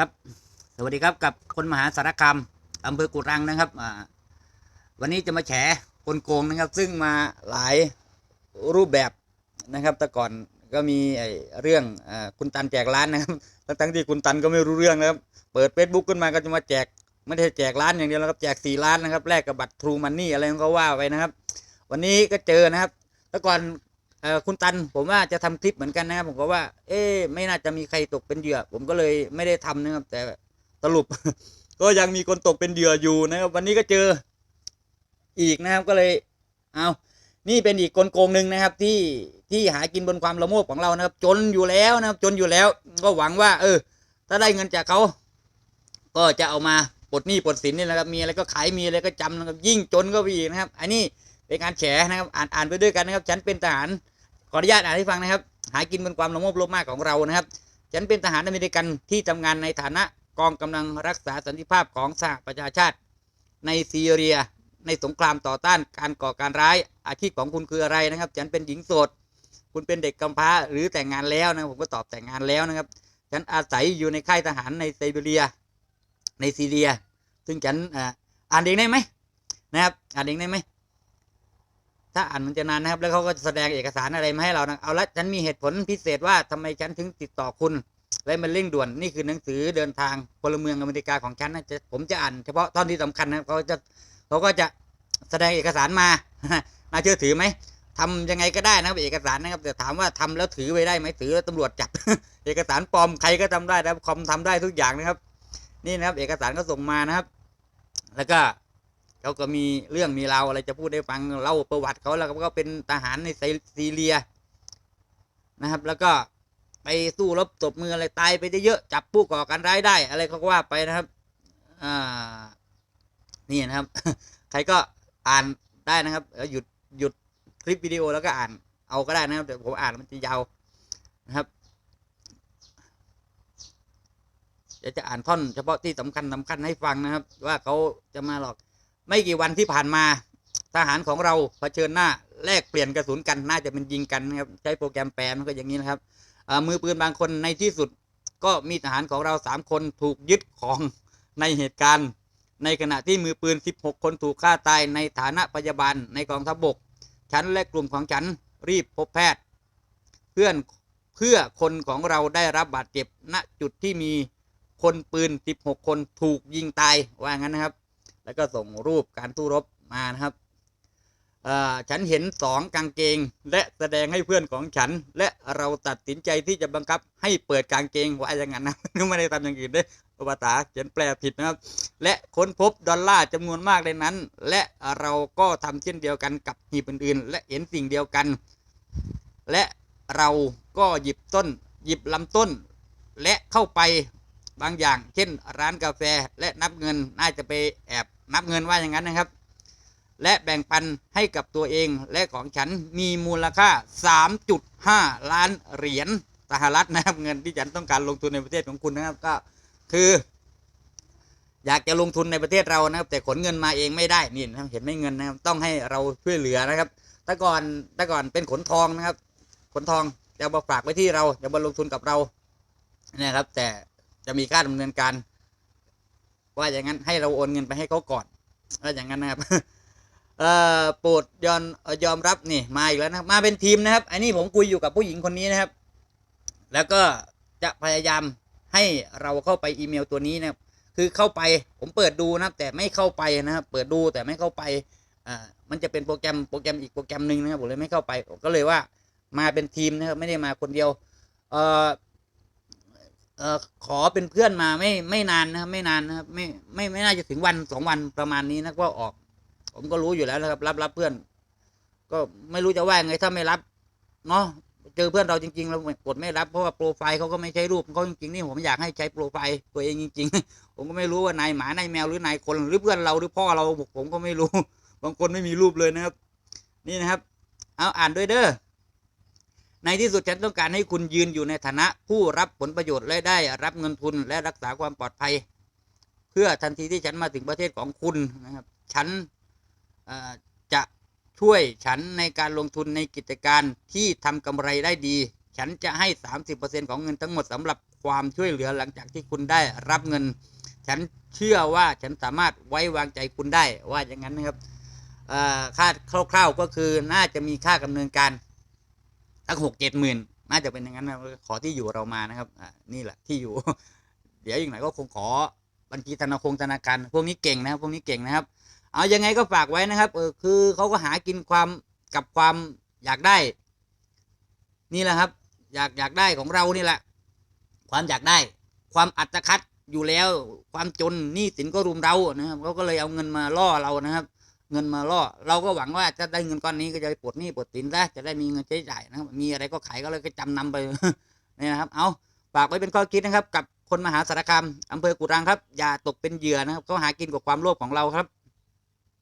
ครับ สวัสดีครับกับคนมหาสารคามอำเภอกุรังนะครับวันนี้จะมาแฉคนโกงนะครับ ซึ่งมาหลายรูปแบบนะครับแต่ก่อนก็มีไอ้เรื่องอคุณตันแจกร้านนะครับทั้งที่คุณตันก็ไม่รู้เรื่องนะครับ เปิดเฟซบุ๊กขึ้นมาก็จะมาแจกไม่ได้แจกร้านอย่างเดียวแล้วครับแจกสี่ล้านนะครับแลกกับบัตรทรูมันนี่อะไรของเขาว่าไปนะครับ วันนี้ก็เจอนะครับ แต่ก่อน คุณตันผมว่าจะทำคลิปเหมือนกันนะครับผมก็ว่า เอ๊ไม่น่าจะมีใครตกเป็นเหยื่อ ผมก็เลยไม่ได้ทำนะครับ แต่สรุป ก็ยังมีคนตกเป็นเหยื่ออยู่นะครับ วันนี้ก็เจออีกนะครับก็เลยเอานี่เป็นอีกกลโกงหนึ่งนะครับ ที่ที่หากินบนความละโมบของเรานะครับ จนอยู่แล้วนะครับ จนอยู่แล้ว ก็หวังว่า เออ ถ้าได้เงินจากเขาก็จะเอามาปลดหนี้ปลดสินนี่แหละครับมีอะไรก็ขายมีอะไรก็จำนะครับยิ่งจนก็ไปอีกนะครับ อันนี้เป็นการแฉนะครับ อ่านอ่านไปด้วยกันนะครับ ฉันเป็นทหาร ออนุญาตอ่านให้ฟังนะครับ หากินบนความละโมบโลภมากของเรานะครับ ฉันเป็นทหารอเมริกันที่ทำงานในฐานะกองกำลังรักษาสันติภาพของสหประชาชาติ ในซีเรีย ในสงครามต่อต้านการก่อการร้ายอาชีพของคุณคืออะไรนะครับ ฉันเป็นหญิงโสด คุณเป็นเด็กกำพร้าหรือแต่งงานแล้วนะผมก็ตอบแต่งงานแล้วนะครับ ฉันอาศัยอยู่ในค่ายทหารในไซบีเรีย ในซีเรีย ซึ่งฉันอ่าอ่านเองได้ไหมนะครับ อ่านเองได้ไหม ถ้าอ่านมันจะนานนะครับ แล้วเขาก็จะแสดงเอกสารอะไรมาให้เรานะเอาละฉันมีเหตุผลพิเศษว่าทำไมฉันถึงติดต่อคุณ และมันเร่งด่วนนี่คือหนังสือเดินทางพลเมืองอเมริกาของฉันนะจะผมจะอ่านเฉพาะตอนที่สำคัญนะเขาจะเขาก็จะแสดงเอกสารมาน่าเชื่อถือไหมทำยังไงก็ได้นะครับเอกสารนะครับแต่ถามว่าทำแล้วถือไว้ได้ไหมถือแล้วตำรวจจับ เอกสารปลอมใครก็ทำได้นะครับคอมทำได้ทุกอย่างนะครับ นี่นะครับ เอกสารก็ส่งมานะครับ แล้วก็ เขาก็มีเรื่องมีราวอะไรจะพูดให้ฟังเล่าประวัติเขาแล้วก็เป็นทหารในซีเรียนะครับ แล้วก็ไปสู้รบตบมืออะไรตายไปได้เยอะจับผู้ก่อการร้ายได้ อะไรเขาก็ว่าไปนะครับอ่านี่นะครับ ใครก็อ่านได้นะครับเออหยุดหยุดคลิปวิดีโอแล้วก็อ่านเอาก็ได้นะครับแต่ผมอ่านมันจะยาวนะครับเดี๋ยวจะอ่านท่อนเฉพาะที่สำคัญสำคัญให้ฟังนะครับ ว่าเขาจะมาหลอก ไม่กี่วันที่ผ่านมาทหารของเราเผชิญหน้าแลกเปลี่ยนกระสุนกันน่าจะเป็นยิงกันนะครับใช้โปรแกรมแปลมันก็อย่างนี้นะครับมือปืนบางคนในที่สุดก็มีทหารของเราสามคนถูกยึดของในเหตุการณ์ ในขณะที่มือปืน 16 คนถูกฆ่าตายในฐานะพยาบาลในกองทัพบก ฉันและกลุ่มของฉันรีบพบแพทย์ เพื่อนเพื่อคนของเราได้รับบาดเจ็บณจุดที่มีคนปืน 16 คนถูกยิงตายว่างั้นนะครับ แล้วก็ส่งรูปการสู้รบมานะครับฉันเห็นสองกางเกง และแสดงให้เพื่อนของฉัน และเราตัดสินใจที่จะบังคับให้เปิดกางเกงว่าอย่างนั้นนะไม่ได้ทำอย่างอื่นด้ภาษาเขียนแปลผิดนะครับ และค้นพบดอลลาร์จำนวนมากในนั้น และเราก็ทำเช่นเดียวกันกับหีบอื่นๆ และเห็นสิ่งเดียวกัน และเราก็หยิบต้น หยิบลำต้น และเข้าไปบางอย่าง เช่น ร้านกาแฟและนับเงินน่าจะไปแอบ นับเงินว่าอย่างนั้นนะครับ และแบ่งปันให้กับตัวเองและของฉันมีมูลค่า 3.5 ล้านเหรียญสหรัฐนะครับเงินที่ฉันต้องการลงทุนในประเทศของคุณนะครับก็คือ อยากจะลงทุนในประเทศเรานะครับ แต่ขนเงินมาเองไม่ได้นี่นะเห็นไม่เงินนะครับต้องให้เราช่วยเหลือนะครับแต่ก่อนแต่ก่อนเป็นขนทองนะครับ ขนทองจะมาฝากไว้ที่เราจะมาลงทุนกับเราเนี่ยครับ แต่จะมีค่าดำเนินการ ว่าอย่างนั้นให้เราโอนเงินไปให้เขาก่อนว่าอย่างนั้นนะครับเอ่อโปรดยอมยอมรับนี่มาอีกแล้วนะมาเป็นทีมนะครับอันนี้ผมคุยอยู่กับผู้หญิงคนนี้นะครับ แล้วก็จะพยายามให้เราเข้าไปอีเมลตัวนี้นะครับ คือเข้าไปผมเปิดดูนะครับแต่ไม่เข้าไปนะครับเปิดดูแต่ไม่เข้าไปอ่ามันจะเป็นโปรแกรมโปรแกรมอีกโปรแกรมหนึ่งนะครับผมเลยไม่เข้าไปก็เลยว่ามาเป็นทีมนะครับไม่ได้มาคนเดียวเอ่อ เอ่อขอเป็นเพื่อนมาไม่ไม่นานนะครับ ไม่นานนะครับ ไม่ไม่ไม่น่าจะถึงวันสองวันประมาณนี้นะก็ออก ผมก็รู้อยู่แล้วนะครับ รับรับเพื่อน ก็ไม่รู้จะว่าไงถ้าไม่รับเนาะเจอเพื่อนเราจริงๆเรากดไม่รับเพราะว่าโปรไฟล์เขาก็ไม่ใช่รูปเขาจริงๆนี่ผมอยากให้ใช้โปรไฟล์ตัวเองจริง ๆ ผมก็ไม่รู้ว่านายหมานายแมวหรือนายคนหรือเพื่อนเราหรือพ่อเราผมก็ไม่รู้ บางคนไม่มีรูปเลยนะครับ นี่นะครับ เอาอ่านด้วยเด้อ ในที่สุดฉันต้องการให้คุณยืนอยู่ในฐานะผู้รับผลประโยชน์และได้รับเงินทุนและรักษาความปลอดภัย เพื่อทันทีที่ฉันมาถึงประเทศของคุณนะครับ ฉันจะช่วยฉันในการลงทุนในกิจการที่ทำกำไรได้ดี ฉันจะให้สามสิบเปอร์เซ็นของเงินทั้งหมดสำหรับความช่วยเหลือหลังจากที่คุณได้รับเงิน ฉันเชื่อว่าฉันสามารถไว้วางใจคุณได้ว่าอย่างนั้นนะครับคาดคร่าวๆก็คือน่าจะมีค่าดำเนินการ ตั้งหกเจ็ดหมื่นน่าจะเป็นอย่างนั้นนะขอที่อยู่เรามานะครับอ่านี่แหละที่อยู่ เดี๋ยวอีกหน่อยก็คงขอบัญชีธนาคารธนาคารพวกนี้เก่งนะครับพวกนี้เก่งนะครับ เอายังไงก็ฝากไว้นะครับเออคือเขาก็หากินความกับความอยากได้ นี่แหละครับ อยากอยากได้ของเรานี่แหละ ความอยากได้ ความอัตคัดอยู่แล้ว ความจนหนี้สินก็รุมเรานะครับเขาก็เลยเอาเงินมาล่อเรานะครับ เงินมาล่อ เราก็หวังว่าจะได้เงินก้อนนี้ก็จะไปปลดหนี้ปลดสินซะจะได้มีเงินใช้จ่ายนะครับมีอะไรก็ขายก็เลยก็จำนำไปนี่นะครับ เอาฝากไว้เป็นข้อคิดนะครับ กับคนมหาสารคามอำเภอกุรังครับ อย่าตกเป็นเหยื่อนะครับเขาหากินกับความโลภของเราครับ